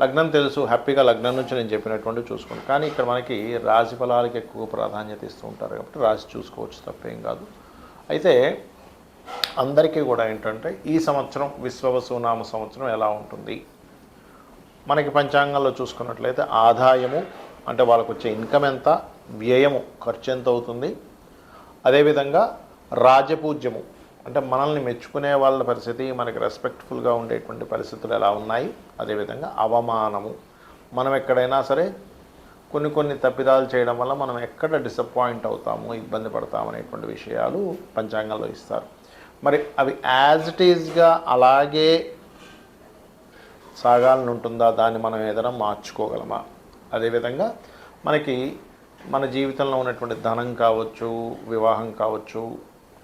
లగ్నం తెలుసు హ్యాపీగా లగ్నం నుంచి నేను చెప్పినటువంటి చూసుకోండి కానీ ఇక్కడ మనకి రాశి ఫలాలకి ఎక్కువ ప్రాధాన్యత ఇస్తూ ఉంటారు కాబట్టి రాశి చూసుకోవచ్చు తప్పేం కాదు. అయితే అందరికీ కూడా ఏంటంటే ఈ సంవత్సరం విశ్వవసునామ సంవత్సరం ఎలా ఉంటుంది? మనకి పంచాంగంలో చూసుకున్నట్లయితే ఆదాయము అంటే వాళ్ళకు వచ్చే ఇన్కమ్ ఎంత? వ్యయము ఖర్చు ఎంత అవుతుంది? అదేవిధంగా రాజపూజ్యము అంటే మనల్ని మెచ్చుకునే వాళ్ళ పరిస్థితి మనకి రెస్పెక్ట్ఫుల్గా ఉండేటువంటి పరిస్థితులు ఎలా ఉన్నాయి? అదేవిధంగా అవమానము. మనం ఎక్కడైనా సరే కొన్ని కొన్ని తప్పిదాలు చేయడం వల్ల మనం ఎక్కడ డిసప్పాయింట్ అవుతాము ఇబ్బంది పడతామనేటువంటి విషయాలు పంచాంగంలో ఇస్తారు. మరి అవి యాజ్ ఇట్ ఈజ్గా అలాగే సాగాలని ఉంటుందా దాన్ని మనం ఏదైనా మార్చుకోగలమా? అదేవిధంగా మనకి మన జీవితంలో ఉన్నటువంటి ధనం కావచ్చు వివాహం కావచ్చు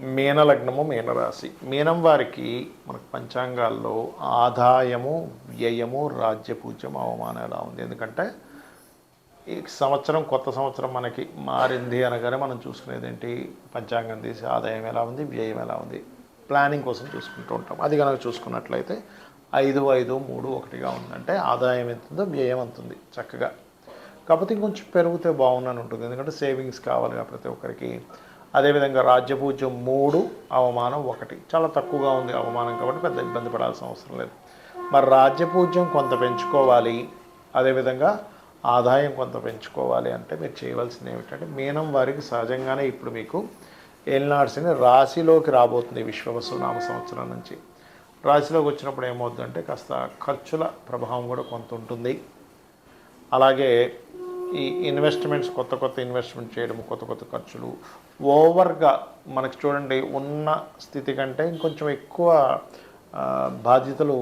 మీనలగ్నము మీనరాశి. మీనం వారికి మనకు పంచాంగాల్లో ఆదాయము వ్యయము రాజ్యపూజ్యం అవమానం ఎలా ఉంది? ఎందుకంటే ఈ సంవత్సరం కొత్త సంవత్సరం మనకి మారింది అనగానే మనం చూసుకునేది ఏంటి? పంచాంగం తీసి ఆదాయం ఎలా ఉంది? వ్యయం ఎలా ఉంది? ప్లానింగ్ కోసం చూసుకుంటూ ఉంటాం. అది కనుక చూసుకున్నట్లయితే ఐదు ఐదు మూడు ఒకటిగా ఉందంటే ఆదాయం ఎంత ఉందో వ్యయం ఎంత ఉంది? చక్కగా. కాకపోతే ఇంకొంచెం పెరిగితే బాగుందని ఉంటుంది. ఎందుకంటే సేవింగ్స్ కావాలిగా ప్రతి ఒక్కరికి. అదేవిధంగా రాజ్యపూజ్యం మూడు అవమానం ఒకటి. చాలా తక్కువగా ఉంది అవమానం కాబట్టి పెద్ద ఇబ్బంది పడాల్సిన అవసరం లేదు. మరి రాజ్యపూజ్యం కొంత పెంచుకోవాలి అదేవిధంగా ఆదాయం కొంత పెంచుకోవాలి అంటే మీరు చేయవలసింది ఏమిటంటే మీనం వారికి సహజంగానే ఇప్పుడు మీకు ఏలినాడ్స్ని రాశిలోకి రాబోతుంది విశ్వవసునామ సంవత్సరం నుంచి. రాశిలోకి వచ్చినప్పుడు ఏమవుతుందంటే కాస్త ఖర్చుల ప్రభావం కూడా కొంత ఉంటుంది. అలాగే ఈ ఇన్వెస్ట్మెంట్స్ కొత్త కొత్త ఇన్వెస్ట్మెంట్ చేయడం కొత్త కొత్త ఖర్చులు ఓవర్గా మనకు చూడండి ఉన్న స్థితి కంటే ఇంకొంచెం ఎక్కువ బాధ్యతలు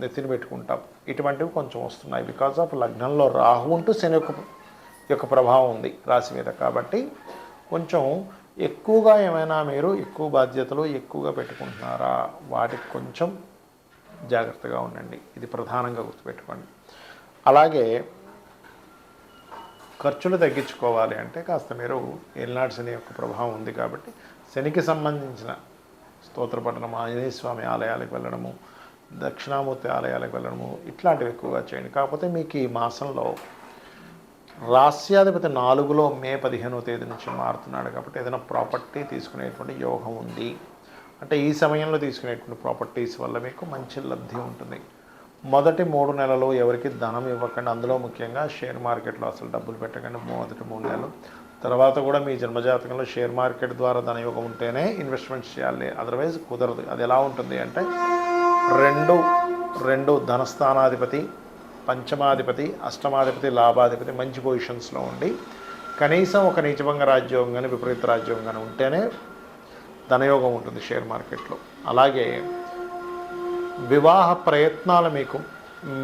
నెత్తిన పెట్టుకుంటాం. ఇటువంటివి కొంచెం వస్తున్నాయి. బికాజ్ ఆఫ్ లగ్నంలో రాహు ఉంటూ శని యొక్క యొక్క ప్రభావం ఉంది రాశి మీద. కాబట్టి కొంచెం ఎక్కువగా ఏమైనా మీరు ఎక్కువ బాధ్యతలు ఎక్కువగా పెట్టుకుంటున్నారా? వాటికి కొంచెం జాగ్రత్తగా ఉండండి. ఇది ప్రధానంగా గుర్తుపెట్టుకోండి. అలాగే ఖర్చులు తగ్గించుకోవాలి అంటే కాస్త మీరు ఏలినాడు శని యొక్క ప్రభావం ఉంది కాబట్టి శనికి సంబంధించిన స్తోత్ర పఠనం ఆంజనేయ స్వామి ఆలయాలకు వెళ్ళడము దక్షిణామూర్తి ఆలయాలకు వెళ్ళడము ఇట్లాంటివి ఎక్కువగా చేయండి. కాకపోతే మీకు ఈ మాసంలో రాస్యాధిపతి నాలుగులో మే పదిహేనో తేదీ నుంచి మారుతున్నాడు కాబట్టి ఏదైనా ప్రాపర్టీ తీసుకునేటువంటి యోగం ఉంది. అంటే ఈ సమయంలో తీసుకునేటువంటి ప్రాపర్టీస్ వల్ల మీకు మంచి లబ్ధి ఉంటుంది. మొదటి మూడు నెలలు ఎవరికి ధనం ఇవ్వకండి అందులో ముఖ్యంగా షేర్ మార్కెట్లో అసలు డబ్బులు పెట్టకండి మొదటి మూడు నెలలు. తర్వాత కూడా మీ జన్మజాతకంలో షేర్ మార్కెట్ ద్వారా ధనయోగం ఉంటేనే ఇన్వెస్ట్మెంట్ చేయాలి అదర్వైజ్ కుదరదు. అది ఎలా ఉంటుంది అంటే రెండు రెండు ధనస్థానాధిపతి పంచమాధిపతి అష్టమాధిపతి లాభాధిపతి మంచి పొజిషన్స్లో ఉండి కనీసం ఒక నీచభంగ రాజ్యోగం కానీ విపరీత రాజ్యోగం కానీ ఉంటేనే ధనయోగం ఉంటుంది షేర్ మార్కెట్లో. అలాగే వివాహ ప్రయత్నాలు మీకు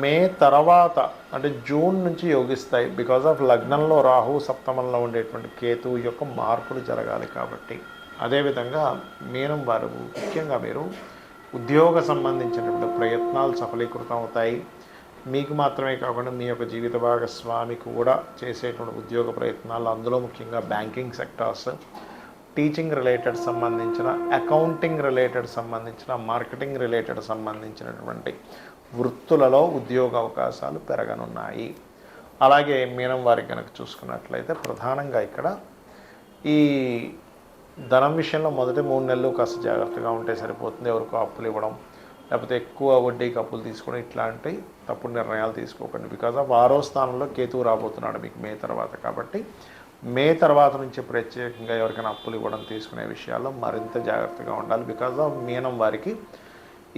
మే తర్వాత అంటే జూన్ నుంచి యోగిస్తాయి. బికాజ్ ఆఫ్ లగ్నంలో రాహు సప్తమంలో ఉండేటువంటి కేతు యొక్క మార్పులు జరగాలి కాబట్టి. అదేవిధంగా మీనం వారు ముఖ్యంగా మీరు ఉద్యోగ సంబంధించినటువంటి ప్రయత్నాలు సఫలీకృతం అవుతాయి మీకు మాత్రమే కాకుండా మీ యొక్క జీవిత భాగస్వామి కూడా చేసేటువంటి ఉద్యోగ ప్రయత్నాలు అందులో ముఖ్యంగా బ్యాంకింగ్ సెక్టార్స్ టీచింగ్ రిలేటెడ్ సంబంధించిన అకౌంటింగ్ రిలేటెడ్ సంబంధించిన మార్కెటింగ్ రిలేటెడ్ సంబంధించినటువంటి వృత్తులలో ఉద్యోగ అవకాశాలు పెరగనున్నాయి. అలాగే మీనం వారికి కనుక చూసుకున్నట్లయితే ప్రధానంగా ఇక్కడ ఈ ధనం విషయంలో మొదటి మూడు నెలలు కాస్త జాగ్రత్తగా ఉంటే సరిపోతుంది. ఎవరికో అప్పులు ఇవ్వడం లేకపోతే ఎక్కువ వడ్డీకి అప్పులు తీసుకోవడం ఇట్లాంటి తప్పుడు నిర్ణయాలు తీసుకోకండి. బికాజ్ ఆఫ్ ఆరో స్థానంలో కేతువు రాబోతున్నాడు మీకు మే తర్వాత. కాబట్టి మే తర్వాత నుంచి ప్రత్యేకంగా ఎవరికైనా అప్పులు ఇవ్వడం తీసుకునే విషయాల్లో మరింత జాగ్రత్తగా ఉండాలి. బికాజ్ ఆఫ్ మీనం వారికి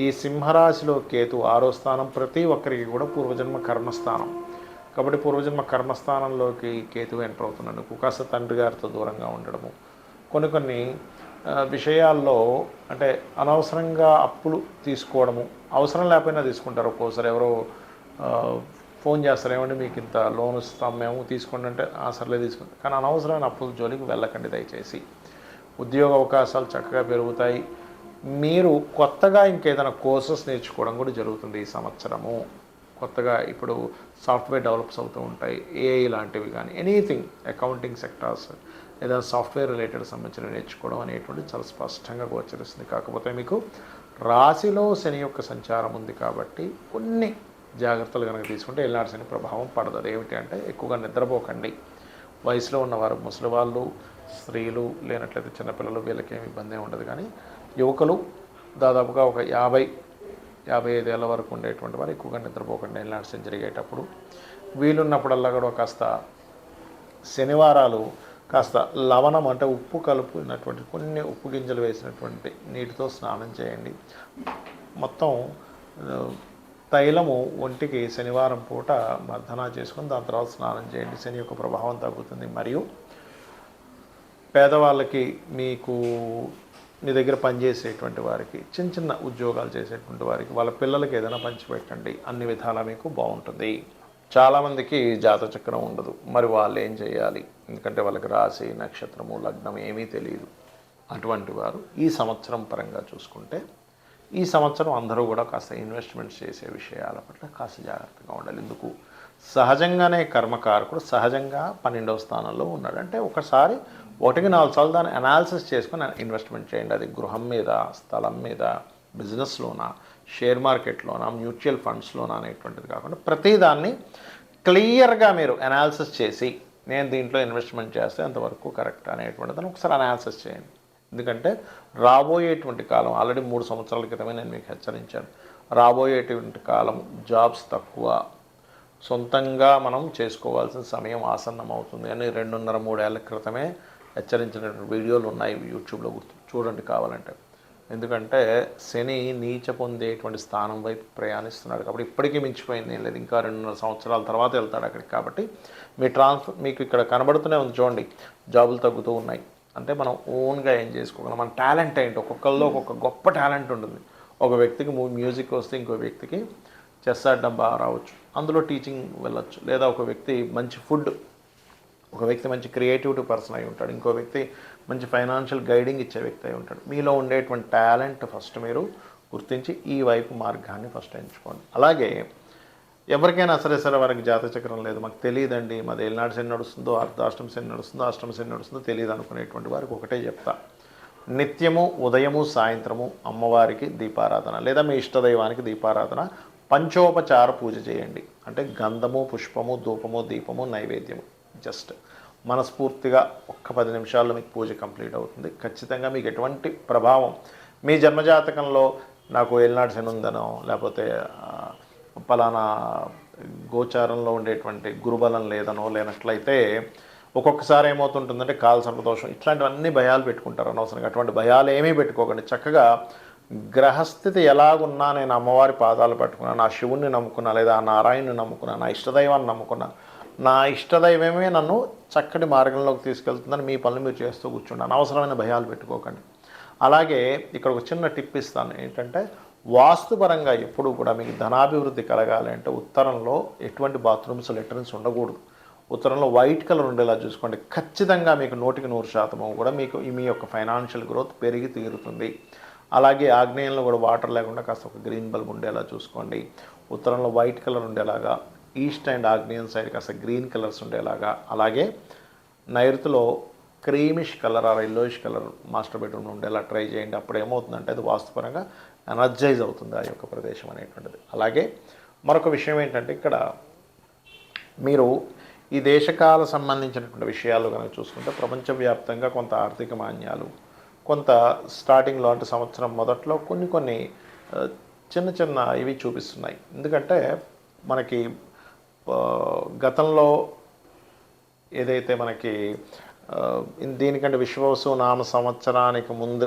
ఈ సింహరాశిలో కేతు ఆరో స్థానం ప్రతి ఒక్కరికి కూడా పూర్వజన్మ కర్మస్థానం. కాబట్టి పూర్వజన్మ కర్మస్థానంలోకి కేతు ఎంటర్ అవుతున్నాడు కాస్త తండ్రి గారితో దూరంగా ఉండడము. కొన్ని కొన్ని విషయాల్లో అంటే అనవసరంగా అప్పులు తీసుకోవడము అవసరం లేకపోయినా తీసుకుంటారు. ఒక్కోసారి ఎవరో ఫోన్ చేస్తారు ఏమంటే మీకు ఇంత లోన్ ఇస్తాం మేము తీసుకోండి అంటే ఆ తీసుకుంటాం కానీ అనవసరమైన అప్పుల జోలికి వెళ్ళకండి దయచేసి. ఉద్యోగ అవకాశాలు చక్కగా పెరుగుతాయి. మీరు కొత్తగా ఇంకేదైనా కోర్సెస్ నేర్చుకోవడం కూడా జరుగుతుంది ఈ సంవత్సరము. కొత్తగా ఇప్పుడు సాఫ్ట్వేర్ డెవలప్స్ అవుతూ ఉంటాయి ఏఐ లాంటివి కానీ ఎనీథింగ్ అకౌంటింగ్ సెక్టార్స్ లేదా సాఫ్ట్వేర్ రిలేటెడ్ సంబంధించిన నేర్చుకోవడం అనేటువంటి చాలా స్పష్టంగా గోచరిస్తుంది. కాకపోతే మీకు రాశిలో శని యొక్క సంచారం ఉంది కాబట్టి కొన్ని జాగ్రత్తలు కనుక తీసుకుంటే ఎల్లాడి ప్రభావం పడదు. ఏమిటి అంటే ఎక్కువగా నిద్రపోకండి. వయసులో ఉన్నవారు ముసలి వాళ్ళు స్త్రీలు లేనట్లయితే చిన్నపిల్లలు వీళ్ళకి ఏమి ఇబ్బంది ఉండదు. కానీ యువకులు దాదాపుగా ఒక యాభై యాభై ఐదేళ్ళ వరకు ఉండేటువంటి వారు ఎక్కువగా నిద్రపోకండి ఎల్లాడి జరిగేటప్పుడు. వీలున్నప్పుడల్లా కూడా కాస్త శనివారాలు కాస్త లవణం అంటే ఉప్పు కలుపుకున్నటువంటి కొన్ని ఉప్పు గింజలు వేసినటువంటి నీటితో స్నానం చేయండి. మొత్తం తైలము ఒంటికి శనివారం పూట మర్దన చేసుకుని దాని తర్వాత స్నానం చేయండి. శని యొక్క ప్రభావం తగ్గుతుంది. మరియు పేదవాళ్ళకి మీకు మీ దగ్గర పనిచేసేటువంటి వారికి చిన్న చిన్న ఉద్యోగాలు చేసేటువంటి వారికి వాళ్ళ పిల్లలకి ఏదైనా పంచిపెట్టండి. అన్ని విధాలా మీకు బాగుంటుంది. చాలామందికి జాత చక్రం ఉండదు. మరి వాళ్ళు ఏం చేయాలి? ఎందుకంటే వాళ్ళకి రాశి నక్షత్రము లగ్నం ఏమీ తెలియదు అటువంటి వారు ఈ సంవత్సరం పరంగా చూసుకుంటే ఈ సంవత్సరం అందరూ కూడా కాస్త ఇన్వెస్ట్మెంట్స్ చేసే విషయాల పట్ల కాస్త జాగ్రత్తగా ఉండాలి. ఎందుకు? సహజంగానే కర్మకారకుడు సహజంగా పన్నెండవ స్థానంలో ఉన్నాడు. అంటే ఒకసారి ఒకటికి నాలుగు సార్లు దాన్ని అనాలిసిస్ చేసుకుని ఇన్వెస్ట్మెంట్ చేయండి. అది గృహం మీద స్థలం మీద బిజినెస్లోనా షేర్ మార్కెట్లోనా మ్యూచువల్ ఫండ్స్లోనా అనేటువంటిది కాకుండా ప్రతిదాన్ని క్లియర్గా మీరు అనాలిసిస్ చేసి నేను దీంట్లో ఇన్వెస్ట్మెంట్ చేస్తే అంతవరకు కరెక్ట్ అనేటువంటిది ఒకసారి అనాలిసిస్ చేయండి. ఎందుకంటే రాబోయేటువంటి కాలం ఆల్రెడీ మూడు సంవత్సరాల క్రితమే నేను మీకు హెచ్చరించాను. రాబోయేటువంటి కాలం జాబ్స్ తక్కువ. సొంతంగా మనం చేసుకోవాల్సిన సమయం ఆసన్నం అవుతుంది అని రెండున్నర మూడేళ్ళ క్రితమే హెచ్చరించినటువంటి వీడియోలు ఉన్నాయి యూట్యూబ్లో గుర్తు చూడండి కావాలంటే. ఎందుకంటే శని నీచ పొందేటువంటి స్థానం వైపు ప్రయాణిస్తున్నాడు కాబట్టి ఇప్పటికీ మించిపోయింది ఏం లేదు. ఇంకా రెండున్నర సంవత్సరాల తర్వాత వెళ్తాడు అక్కడికి కాబట్టి మీ ట్రాన్స్ఫర్ మీకు ఇక్కడ కనబడుతూనే ఉంది చూడండి. జాబులు తగ్గుతూ ఉన్నాయి. అంటే మనం ఓన్గా ఏం చేసుకోగలం. మన టాలెంట్ ఏంటి? ఒక్కొక్కరిలో ఒక్కొక్క గొప్ప టాలెంట్ ఉంటుంది. ఒక వ్యక్తికి మ్యూజిక్ వస్తే ఇంకో వ్యక్తికి చెస్ ఆడడం బాగా రావచ్చు. అందులో టీచింగ్ వెళ్ళొచ్చు. లేదా ఒక వ్యక్తి మంచి ఫుడ్ ఒక వ్యక్తి మంచి క్రియేటివిటీ పర్సన్ అయి ఉంటాడు. ఇంకో వ్యక్తి మంచి ఫైనాన్షియల్ గైడింగ్ ఇచ్చే వ్యక్తి అయి ఉంటాడు. మీలో ఉండేటువంటి టాలెంట్ ఫస్ట్ మీరు గుర్తించి ఈ వైపు మార్గాన్ని ఫస్ట్ ఎంచుకోండి. అలాగే ఎవరికైనా సరే సరే వారికి జాతచక్రం లేదు. మాకు తెలియదండి మాది ఏలినాడు శని నడుస్తుందో అర్ధాష్టం శని నడుస్తుందో అష్టమ శని నడుస్తుందో తెలియదు అనుకునేటువంటి వారికి ఒకటే చెప్తా. నిత్యము ఉదయము సాయంత్రము అమ్మవారికి దీపారాధన లేదా మీ ఇష్టదైవానికి దీపారాధన. పంచోపచార పూజ చేయండి. అంటే గంధము పుష్పము ధూపము దీపము నైవేద్యము. జస్ట్ మనస్ఫూర్తిగా ఒక్క పది నిమిషాల్లో మీకు పూజ కంప్లీట్ అవుతుంది. ఖచ్చితంగా మీకు ఎటువంటి ప్రభావం మీ జన్మజాతకంలో నాకు ఏలినాడు శని ఉందనో లేకపోతే పలానా గోచారంలో ఉండేటువంటి గురుబలం లేదనో లేనట్లయితే ఒక్కొక్కసారి ఏమవుతుంటుందంటే కాల సంప్రదోషం ఇట్లాంటివన్నీ భయాలు పెట్టుకుంటారు అనవసరంగా. అటువంటి భయాలు ఏమీ పెట్టుకోకండి. చక్కగా గ్రహస్థితి ఎలాగున్నా నేను అమ్మవారి పాదాలు పట్టుకున్నా నా శివుణ్ణి నమ్ముకున్నా లేదా ఆ నారాయణ్ని నమ్ముకున్నా నా ఇష్టదైవాన్ని నమ్ముకున్నా నా ఇష్టదైవమే నన్ను చక్కటి మార్గంలోకి తీసుకెళ్తుందని మీ పనులు మీరు చేస్తూ కూర్చుండి అనవసరమైన భయాలు పెట్టుకోకండి. అలాగే ఇక్కడ ఒక చిన్న టిప్ ఇస్తాను. ఏంటంటే వాస్తుపరంగా ఎప్పుడు కూడా మీకు ధనాభివృద్ధి కలగాలి అంటే ఉత్తరంలో ఎటువంటి బాత్రూమ్స్ లెటర్న్స్ ఉండకూడదు. ఉత్తరంలో వైట్ కలర్ ఉండేలా చూసుకోండి. ఖచ్చితంగా మీకు నూటికి నూరు శాతము కూడా మీకు మీ యొక్క ఫైనాన్షియల్ గ్రోత్ పెరిగి తీరుతుంది. అలాగే ఆగ్నేయంలో కూడా వాటర్ లేకుండా కాస్త ఒక గ్రీన్ బల్బ్ ఉండేలా చూసుకోండి. ఉత్తరంలో వైట్ కలర్ ఉండేలాగా ఈస్ట్ అండ్ ఆగ్నేయం సైడ్ కాస్త గ్రీన్ కలర్స్ ఉండేలాగా అలాగే నైరుతిలో క్రీమిష్ కలర్ ఆ ఎల్లోయిష్ కలర్ మాస్టర్ బెడ్రూమ్ ఉండేలా ట్రై చేయండి. అప్పుడు ఏమవుతుందంటే అది వాస్తుపరంగా ఎనర్జైజ్ అవుతుంది ఆ యొక్క ప్రదేశం అనేటువంటిది. అలాగే మరొక విషయం ఏంటంటే ఇక్కడ మీరు ఈ దేశకాల సంబంధించినటువంటి విషయాలు కనుక చూసుకుంటే ప్రపంచవ్యాప్తంగా కొంత ఆర్థిక మాన్యాలు కొంత స్టార్టింగ్లో అంటే సంవత్సరం మొదట్లో కొన్ని కొన్ని చిన్న చిన్న ఇవి చూపిస్తున్నాయి. ఎందుకంటే మనకి గతంలో ఏదైతే మనకి దీనికంటే విశ్వవసు నామ సంవత్సరానికి ముందు